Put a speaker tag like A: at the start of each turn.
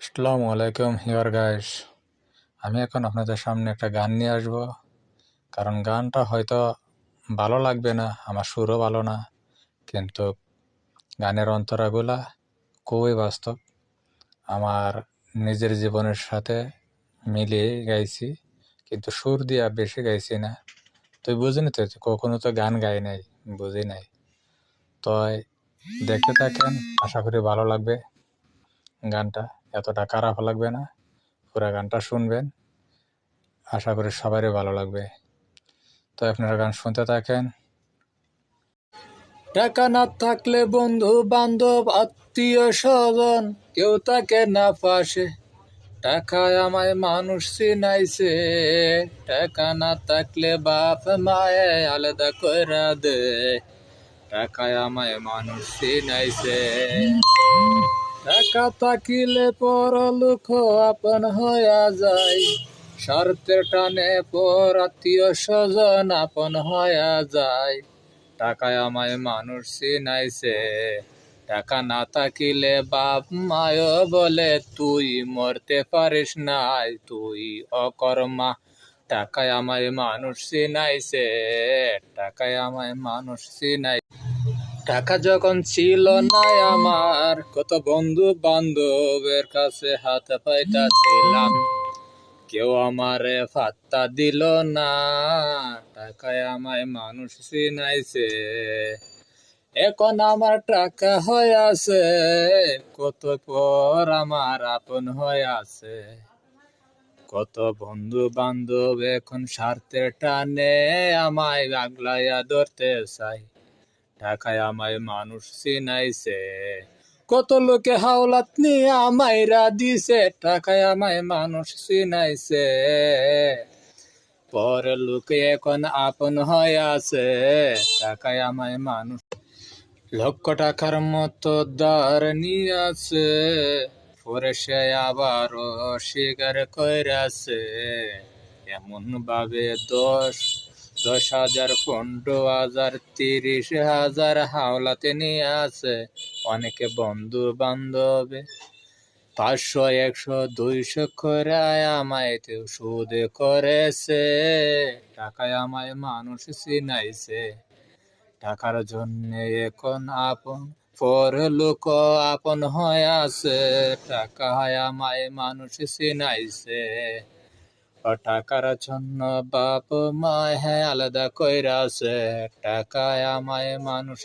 A: আসসালামু আলাইকুম here guys. আমি এখন আপনাদের সামনে একটা গান নিয়ে আসব। কারণ গানটা হয়তো ভালো লাগবে না, আমার সুরও ভালো না, কিন্তু গানের অন্তরাগুলা খুবই বাস্তব। আমার নিজের জীবনের সাথে মিলিয়ে গাইছি, কিন্তু সুর দিয়া বেশি গাইছি না। তুই বুঝিনি তো, কখনো তো গান গাই নাই, বুঝি নাই। তো দেখতে থাকেন, আশা করি ভালো লাগবে। গানটা। এতটা খারাপ লাগবে না। পুরো গানটা শুনবেন। আশা করি সবারই ভালো লাগবে। তো আপনারা গান শুনতে থাকেন। টাকা না থাকলে বন্ধু, বান্ধব, আত্মীয়, স্বজন, কেউ তাকে না পাশে। টাকায় আমায় মানুষ চিনাইছে। টাকা না থাকলে বাপ মায়ে আলাদা কইরা দে। টাকায় আমায় মানুষ চিনাইছে। টাকা থাকিলে পরলোক আপন হইয়া যায়। স্বার্থের টানে পর আত্মীয় স্বজন আপন হইয়া যায়। টাকায় আমায় মানুষ চিনাইছে। টাকা না থাকিলে বাপ মায় বলে, তুই মরতে পারিস নাই, তুই অকর্মা। টাকায় আমায় মানুষ চিনাইছে। টাকায় আমায় মানুষ চিনাই টাকা যখন ছিল না আমার, কত বন্ধু বান্ধবের কাছে হাত পাইতাছিলাম। কেউ আমারে ফাত্তা দিল না, টাকায় আমায় মানুষ চিনাইছে। এখন আমার টাকা হয়ে আছে, কত পর আমার আপন হয়ে আছে। কত বন্ধু বান্ধব এখন স্বার্থের টানে আমায় আগলাইয়া ধরতে চাই ঢাকায় আমায় মানুষ চিনাইছে। কত লোকে হাওলাত নিয়ে আমায়রা দিছে টাকায় আমায় মানুষ চিনাইছে। পরে লোকে এখন আপন হয়ে আছে টাকায় আমায় মানুষ লক্ষ টাকার মতো দার নিয়ে আছে পরে সে আবার স্বীকার কইরাছে এমন ভাবে দশ দশ হাজার, পনেরো হাজার, তিরিশ হাজার হাওলাতে নিয়ে আছে। অনেকে বন্ধু বান্ধবে। পাঁচশো, একশো, দুইশো করে আমায় তো সুদ করেছে। টাকায় আমায় মানুষ চিনাইছে। টাকার জন্য এখন আপন, পর লোক আপন হয়ে আছে। টাকা আমায় মানুষ চিনাইছে। টাকার জন্য বাপ মায় হ্যাঁ আলাদা কইরাছে টাকায় আমায় মানুষ